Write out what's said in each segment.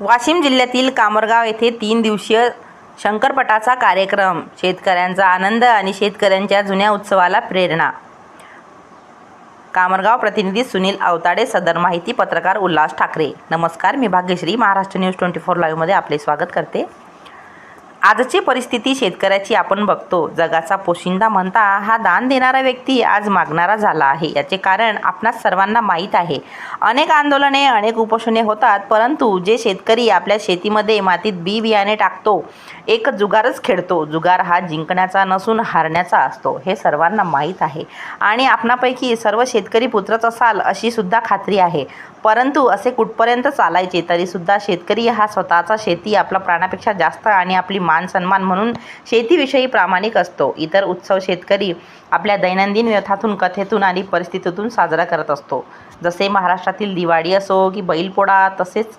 वाशिम जिल्ह्यातील कामरगाव येथे तीन दिवसीय शंकरपटाचा कार्यक्रम. शेतकऱ्यांचा आनंद आणि शेतकऱ्यांच्या जुन्या उत्सवाला प्रेरणा. कामरगाव प्रतिनिधी सुनील अवताडे सदर माहिती पत्रकार उल्हास ठाकरे. नमस्कार मी Bhagyashree. Maharashtra news twenty four लाईव्हमध्ये आपले स्वागत करते. आजची परिस्थिती शेतकऱ्याची आपण बघतो. जगाचा पोशिंदा म्हणता हा दान देणारा व्यक्ती आज मागणारा झाला आहे. याचे कारण आपणास सर्वांना माहीत आहे. अनेक आंदोलने अनेक उपोषणे होतात परंतु जे शेतकरी आपल्या शेतीमध्ये मातीत बी बियाणे टाकतो एक जुगारच खेळतो. जुगार हा जिंकण्याचा नसून हारण्याचा असतो हे सर्वांना माहीत आहे. आणि आपणापैकी सर्व शेतकरी पुत्रच असाल अशी सुद्धा खात्री आहे. परंतु असे कुठपर्यंत चालायचे तरीसुद्धा शेतकरी हा स्वतःचा शेती आपला प्राणापेक्षा जास्त आणि आपली मान सन्मान म्हणून शेतीविषयी प्रामाणिक असतो. इतर उत्सव शेतकरी आपल्या दैनंदिन व्यथातून कथेतून आणि परिस्थितीतून साजरा करत असतो. जसे महाराष्ट्रातील दिवाळी असो की बैलपोळा तसेच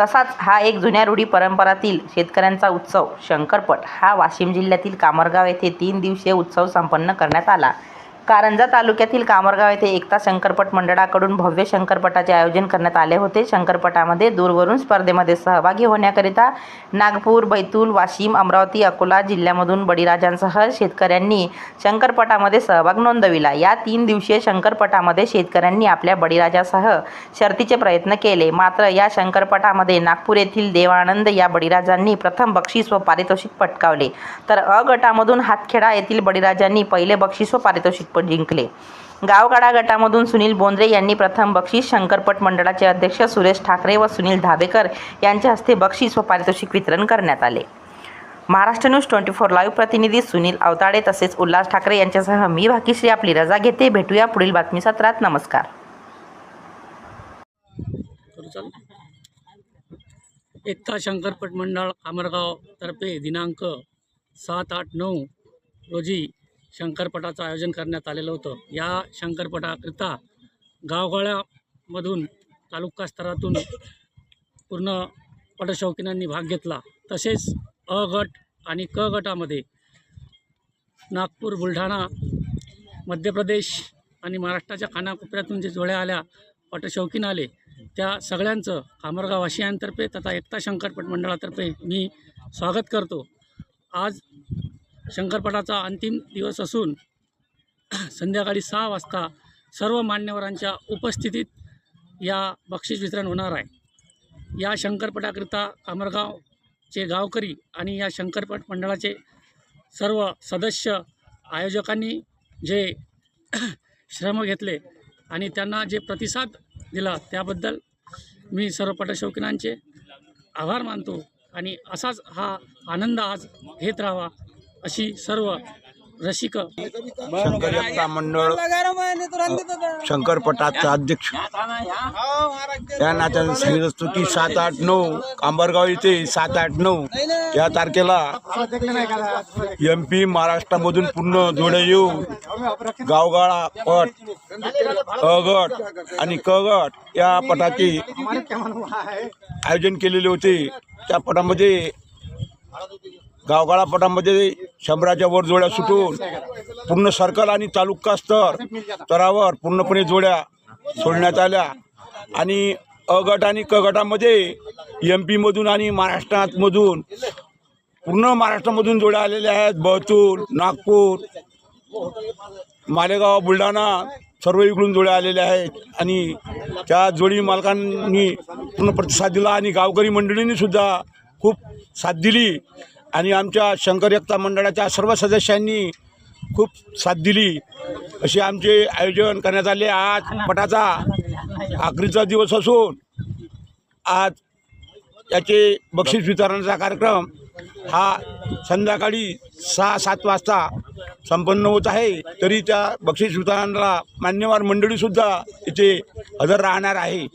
तसाच हा एक जुन्या रूढी परंपरातील शेतकऱ्यांचा उत्सव. शंकरपट हा वाशिम जिल्ह्यातील कामरगाव येथे तीन दिवसीय उत्सव संपन्न करण्यात आला. कारंजा तालुक्यातील कामरगाव येथे एकता शंकरपट मंडळाकडून भव्य शंकरपटाचे आयोजन करण्यात आले होते. शंकरपटामध्ये दूरवरून स्पर्धेमध्ये सहभागी होण्याकरिता नागपूर बैतूल वाशिम अमरावती अकोला जिल्ह्यामधून बळीराजांसह शेतकऱ्यांनी शंकरपटामध्ये सहभाग नोंदविला. या तीन दिवसीय शंकरपटामध्ये शेतकऱ्यांनी आपल्या बळीराजासह शर्तीचे प्रयत्न केले. मात्र या शंकरपटामध्ये नागपूर येथील देवानंद या बळीराजांनी प्रथम बक्षीस व पारितोषिक पटकावले. तर अ गटामधून हातखेडा येथील बळीराजांनी पहिले बक्षीस व पारितोषिक पण जिंकले. गावगाडा गटामधून सुनील बोंद्रे यांनी प्रथम बक्षीस शंकरपट मंडळाचे अध्यक्ष सुरेश ठाकरे व सुनील धाबेकर यांच्या हस्ते बक्षीस व पारितोषिक वितरण करण्यात आले. Maharashtra news twenty four live प्रतिनिधी सुनील अवताडे तसेच उल्हास ठाकरे यांच्यासह मी भाकीश्री आपली रजा घेते. भेटूया पुढील बातमी सत्रात नमस्कार एकता शंकरपट मंडळ आमरगाव तर्फे दिनांक सात आठ नऊ रोजी शंकरपटाचं आयोजन करण्यात आलेलं होतं. या शंकरपटाकरिता गावगाळ्यामधून तालुका स्तरातून पूर्ण पटशौकीनांनी भाग घेतला. तसेच अ गट आणि क गटामध्ये नागपूर बुलढाणा मध्य प्रदेश आणि महाराष्ट्राच्या कानाकोपऱ्यातून जे जोड्या आल्या पटशौकीन आले त्या सगळ्यांचं कामरगाववासियांतर्फे तथा एकता शंकरपट मंडळातर्फे मी स्वागत करतो. आज शंकरपटाचा अंतिम दिवस असून संध्याकाळी सहा वाजता सर्व मान्यवरांच्या उपस्थितीत या बक्षीस वितरण होणार आहे. या शंकरपटाकरिता अमरगावचे गावकरी आणि या शंकरपट मंडळाचे सर्व सदस्य आयोजकांनी जे श्रम घेतले आणि त्यांना जे प्रतिसाद दिला त्याबद्दल मी सर्व पटशौकीनांचे आभार मानतो आणि असाच हा आनंद आज घेत राहावा. अशी सर्व रसिक शंकर मंडळ शंकरपटाचा अध्यक्ष. या नात्याने सांगितलं असतो की सात आठ नऊ कांबरगाव येथे सात आठ नऊ. या तारखेला एम पी महाराष्ट्रामधून पूर्ण जोड्या येऊ गावगाळा पट अगट गट आणि क गट या पटाचे आयोजन केलेले होते. त्या पटामध्ये गावगाळापटामध्ये शंभराच्या वर जोड्या सुटून पूर्ण सर्कल आणि तालुका स्तर स्तरावर पूर्णपणे जोड्या सोडण्यात आल्या. आणि अ गट आणि क गटामध्ये एम पीमधून आणि महाराष्ट्रातमधून पूर्ण महाराष्ट्रामधून जोड्या आलेल्या आहेत. बहतूर नागपूर मालेगाव बुलढाणा सर्व इकडून जोड्या आलेल्या आहेत. आणि त्या जोडी मालकांनी पूर्ण प्रतिसाद दिला आणि गावकरी मंडळींनी सुद्धा खूप साथ दिली. आणि आमच्या शंकर एकता मंडळाच्या सर्व सदस्यांनी खूप साथ दिली. असे आमचे आयोजन करण्यात आले. आज पटाचा आखरीचा दिवस असून आज याचे बक्षीस वितरणाचा कार्यक्रम हा संध्याकाळी सहा सात वाजता संपन्न होत आहे. तरी त्या बक्षीस वितरणाला मान्यवर मंडळीसुद्धा इथे हजर राहणार आहे.